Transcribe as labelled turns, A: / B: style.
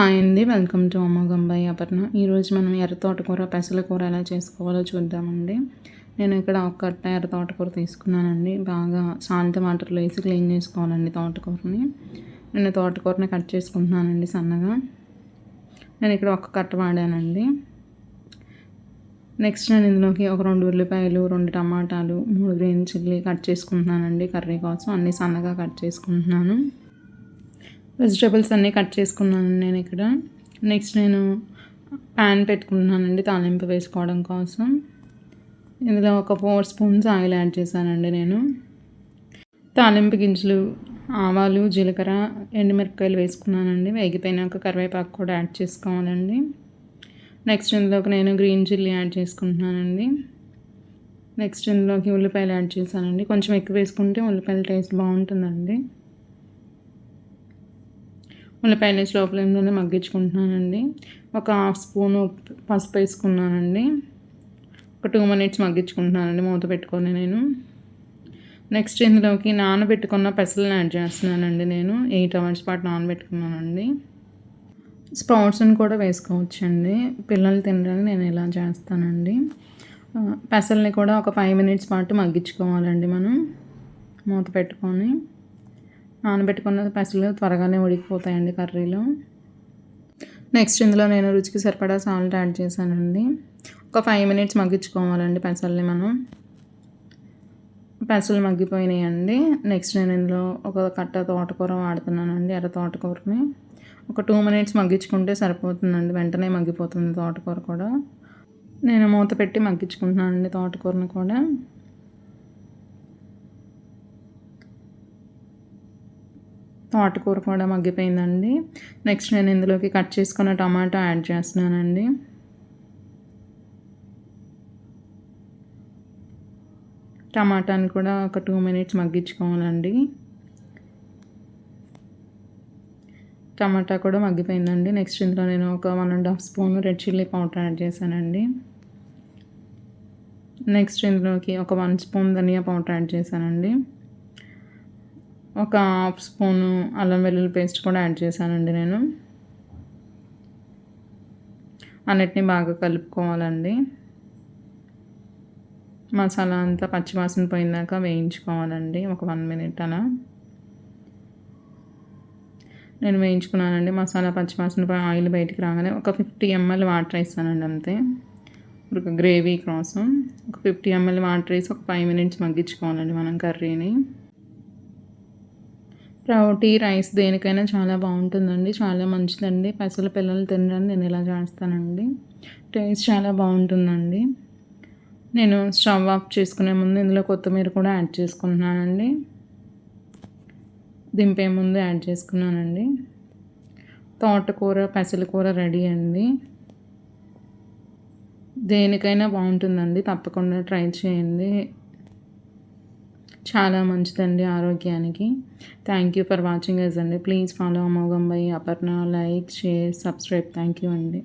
A: Hi అండి welcome to అమ్మ గంబాయి అపర్ణ. ఈరోజు మనం ఎర్ర తోటకూర పెసల కూర ఎలా చేసుకోవాలో చూద్దామండి. నేను ఇక్కడ ఒక కట్ట ఎర్ర తోటకూర తీసుకున్నానండి. బాగా శాంతి వాటర్లో వేసి క్లీన్ చేసుకోవాలండి తోటకూరని. నేను తోటకూరని కట్ చేసుకుంటున్నానండి సన్నగా. నేను ఇక్కడ ఒక కట్ట వాడానండి. నెక్స్ట్ నేను ఇందులోకి ఒక రెండు ఉల్లిపాయలు రెండు టమాటాలు మూడు గ్రీన్ చిల్లీ కట్ చేసుకుంటున్నానండి. కర్రీ కోసం అన్నీ సన్నగా కట్ చేసుకుంటున్నాను. వెజిటేబుల్స్ అన్నీ కట్ చేసుకున్నాను నేను ఇక్కడ. నెక్స్ట్ నేను ప్యాన్ పెట్టుకుంటున్నానండి తాలింపు వేసుకోవడం కోసం. ఇందులో ఒక ఫోర్ స్పూన్స్ ఆయిల్ యాడ్ చేశానండి నేను. తాలింపు గింజలు ఆవాలు జీలకర్ర ఎండుమిరపకాయలు వేసుకున్నానండి. వేగిపోయినాక కరివేపాకు కూడా యాడ్ చేసుకోవాలండి. నెక్స్ట్ ఇందులోకి నేను గ్రీన్ చిల్లీ యాడ్ చేసుకుంటున్నానండి. నెక్స్ట్ ఇందులోకి ఉల్లిపాయలు యాడ్ చేశానండి. కొంచెం ఎక్కువ వేసుకుంటే ఉల్లిపాయల టేస్ట్ బాగుంటుందండి. ఉల్లిపాయలు స్లో ఫ్లేమ్లోనే మగ్గించుకుంటున్నానండి. ఒక హాఫ్ స్పూను పసుపు వేసుకున్నానండి. ఒక టూ మినిట్స్ మగ్గించుకుంటున్నానండి మూత పెట్టుకొని నేను. నెక్స్ట్ ఇందులోకి నానబెట్టుకున్న పెసలను యాడ్ చేస్తున్నానండి నేను. ఎయిట్ అవర్స్ పాటు నానబెట్టుకున్నానండి. స్ప్రౌట్స్ని కూడా వేసుకోవచ్చండి. పిల్లలు తినడానికి నేను ఇలా చేస్తానండి. పెసల్ని కూడా ఒక ఫైవ్ మినిట్స్ పాటు మగ్గించుకోవాలండి మనం. మూత పెట్టుకొని. నానబెట్టుకున్న పెసలు త్వరగానే ఉడికిపోతాయండి కర్రీలో. నెక్స్ట్ ఇందులో నేను రుచికి సరిపడా సాల్ట్ యాడ్ చేశానండి. ఒక ఫైవ్ మినిట్స్ మగ్గించుకోవాలండి పెసల్ని మనం. పెసలు మగ్గిపోయినాయండి. నెక్స్ట్ నేను ఇందులో ఒక కట్ట తోటకూర వాడుతున్నానండి ఎర్ర తోటకూరని. ఒక టూ మినిట్స్ మగ్గించుకుంటే సరిపోతుందండి వెంటనే మగ్గిపోతుంది తోటకూర కూడా. నేను మూత పెట్టి మగ్గించుకుంటున్నానండి తోటకూరని కూడా. తోటకూర కూడా మగ్గిపోయిందండి. నెక్స్ట్ నేను ఇందులోకి కట్ చేసుకున్న టమాటా యాడ్ చేస్తున్నానండి. టమాటాని కూడా ఒక టూ మినిట్స్ మగ్గించుకోవాలండి. టమాటా కూడా మగ్గిపోయిందండి. నెక్స్ట్ ఇందులో నేను ఒక one and half spoon red chilli powder add చేశానండి. నెక్స్ట్ ఇందులోకి ఒక వన్ స్పూన్ ధనియా పౌడర్ యాడ్ చేశానండి. ఒక హాఫ్ స్పూను అల్లం వెల్లుల్లి పేస్ట్ కూడా యాడ్ చేశానండి నేను. అన్నిటినీ బాగా కలుపుకోవాలండి. మసాలా అంతా పచ్చివాసన పోయిందాక వేయించుకోవాలండి ఒక వన్ మినిట్ అలా. నేను వేయించుకున్నానండి మసాలా పచ్చివాసన ఆయిల్ బయటికి రాగానే ఒక ఫిఫ్టీ ఎంఎల్ వాటర్ వేస్తానండి అంతే. ఒక గ్రేవీ కోసం ఒక ఫిఫ్టీ ఎంఎల్ వాటర్ వేసి ఒక ఫైవ్ మినిట్స్ మగ్గించుకోవాలండి మనం కర్రీని. రౌటీ రైస్ దేనికైనా చాలా బాగుంటుందండి. చాలా మంచిదండి. పెసల పిల్లలు తినడానికి నేను ఇలా చేస్తానండి. టేస్ట్ చాలా బాగుంటుందండి. నేను స్టవ్ ఆఫ్ చేసుకునే ముందు ఇందులో కొత్తిమీర కూడా యాడ్ చేసుకుంటున్నానండి. దింపే ముందు యాడ్ చేసుకున్నానండి. తోటకూర పెసల కూర రెడీ అండి. దేనికైనా బాగుంటుందండి. తప్పకుండా ట్రై చేయండి. చాలా మంచిదండి ఆరోగ్యానికి. Thank you for watching us అండి. Please follow అమోగంబై Aparna like share subscribe thank you అండి.